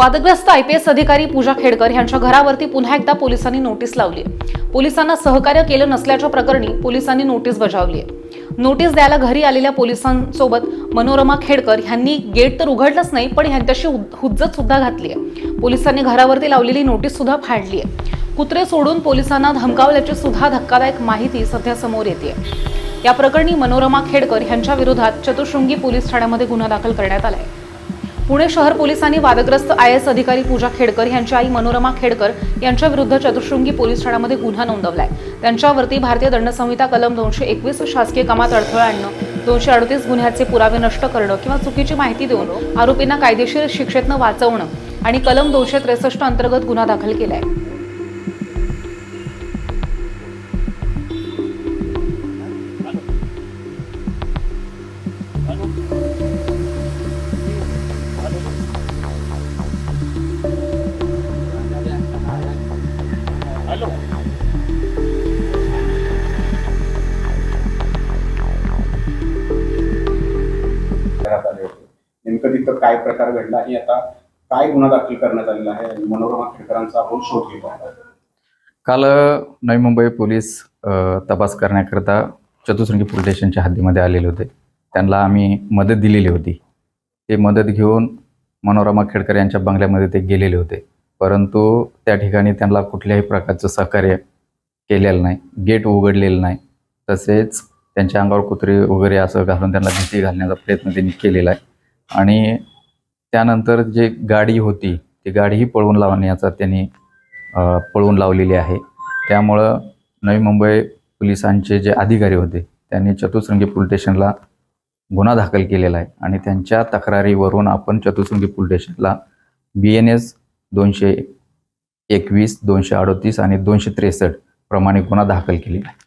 वादग्रस्त I P S अधिकारी पूजा खेडकर यांच्या घरावरती पुन्हा एकदा पोलिसांनी नोटीस लावली पोलिसांना सहकार्य केलं नसल्याच्या प्रकरणी पोलिसांनी नोटीस बजावली नोटीस द्यायला घरी आलेल्या पोलिसांसोबत मनोरमा खेडकर यांनी गेट तर उघडलंच नाही पण यांच्याशी हुज्जत सुद्धा घातली आहे पोलिसांनी घरावरती लावलेली नोटीस सुद्धा फाडली आहे कुत्रे सोडून पोलिसांना धमकावल्याची सुद्धा धक्कादायक माहिती सध्या समोर येते या प्रकरणी मनोरमा खेडकर यांच्या विरोधात चतुशृंगी पोलीस ठाण्यामध्ये गुन्हा दाखल करण्यात आलाय. पुणे शहर पोलिसांनी वादग्रस्त आय एस अधिकारी पूजा खेडकर यांच्या आई मनोरमा खेडकर यांच्या विरुद्ध चतुशृंगी पोलीस ठाण्यामध्ये गुन्हा नोंदवलाय. त्यांच्यावरती भारतीय दंडसंहिता कलम दोनशे एकवीस शासकीय कामात अडथळा आणणं दोनशे अडतीस गुन्ह्याचे पुरावे नष्ट करणं किंवा चुकीची माहिती देऊन आरोपींना कायदेशीर शिक्षेतनं वाचवणं आणि कलम दोनशे त्रेसष्ट अंतर्गत गुन्हा दाखल केलाय. आले नेमकं तिथं काय प्रकार घडला आणि आता काय गुन्हा दाखल करण्यात आलेला आहे मनोरमा खेडकरांचा आपण शोध घेतो काल नवी मुंबई पोलीस तपास करण्याकरता चतुसंगी पोलीस स्टेशनच्या हद्दीमध्ये आलेले होते. त्यांना आम्ही मदत दिलेली होती. ते मदत घेऊन मनोरमा खेडकर यांच्या बंगल्यामध्ये ते गेलेले होते. परंतु त्या ठिकाणी त्यांना कुठल्याही प्रकारचं सहकार्य केलेलं नाही. गेट उघडलेलं नाही. तसेच त्यांच्या अंगावर कुत्रे वगैरे असं घालून त्यांना भीती घालण्याचा प्रयत्न त्यांनी केलेला आहे. आणि त्यानंतर जे गाडी होती ती गाडीही पळवून लावण्याचा त्यांनी पळवून लावलेली आहे. त्यामुळं नवी मुंबई पोलिसांचे जे अधिकारी होते त्यांनी चतुसृंगी पोलीस स्टेशनला गुन्हा दाखल केलेला आहे. आणि त्यांच्या तक्रारीवरून आपण चतुसृंगी पोलीस स्टेशनला बी एन एस दोनशे एकवीस दोनशे अडतीस आणि दोनशे त्रेसष्ट प्रमाणे गुन्हा दाखल केलेला आहे.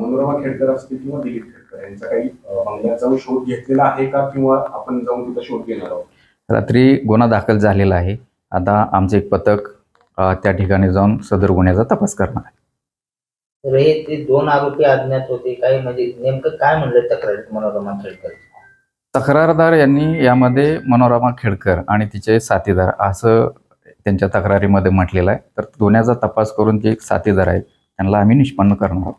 मनोरमा खेडकर असतील किंवा दिलीप खेडकर यांचा काही बंगल्यात जाऊन शोध घेतलेला आहे का किंवा आपण जाऊन तिथं शोध घेणार आहोत? रात्री गुन्हा दाखल झालेला आहे. आता आमचं एक पथक त्या ठिकाणी जाऊन सदर गुन्ह्याचा तपास करणार आहे. तर हे ते दोन आरोपी अज्ञात होते. काही म्हणजे नेमकं काय म्हणलं तक्रारीत मनोरमा खेळकर तक्रारदार यांनी यामध्ये मनोरमा खेडकर आणि तिचे साथीदार असं त्यांच्या तक्रारीमध्ये म्हटलेलं आहे. तर गुन्ह्याचा तपास करून जे साथीदार आहेत त्यांना आम्ही निष्पन्न करणार आहोत.